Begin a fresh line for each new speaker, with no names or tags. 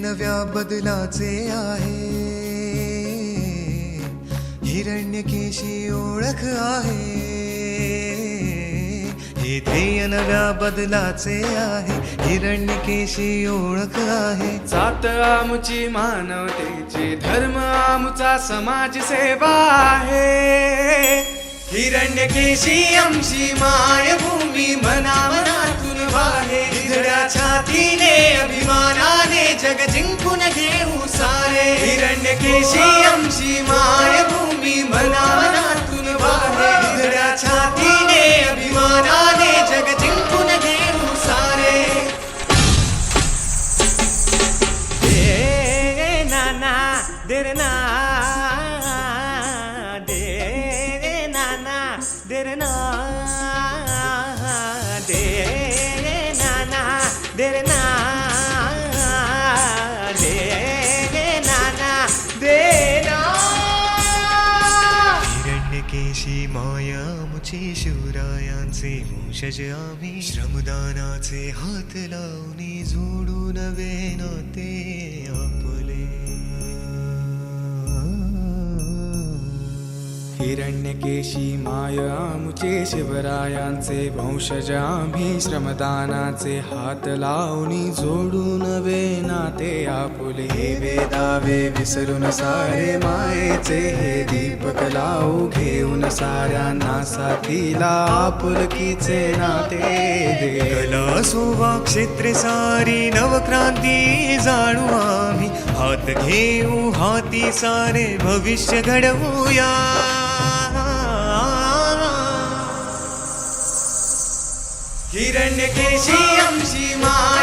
नव्या बदलाचे आहे. हिरण्यकेशी ओळख आहे. हे ध्येय नव्या बदलाचे आहे. हिरण्यकेशी ओळख आहे.
जात आमची मानवतेचे धर्म आमचा समाज सेवा आहे.
हिरण्यकेशी आमची
मा జగజింపున దేవు సారే హిరణ్య కేశీయం సీమాయ భూమి మనానాతున వారే. ఇదడ ఛాతీనే అభిమానానే జగజింపున దేవు సారే ఏ నానా దేరనా
माया मायामुची शिवरायांचे वंशज आम्ही. श्रमदानाचे हात लावणी जोडून नवे नाते
हिरण्यकेशी माय आमुचे शिवरायांचे वंशज आम्ही श्रमदानाचे हात लावणी जोडून वे नाते आपुले. हे वेदावे विसरून सारे मायेचे हे दीपक लावू घेऊन साऱ्यांना साथीला आपुलकीचे नाते दे.
क्षेत्रे सारी नवक्रांती जाणू आम्ही. हात घेऊ हाती सारे भविष्य घडवूया. हिरण्यकेशी आमची माय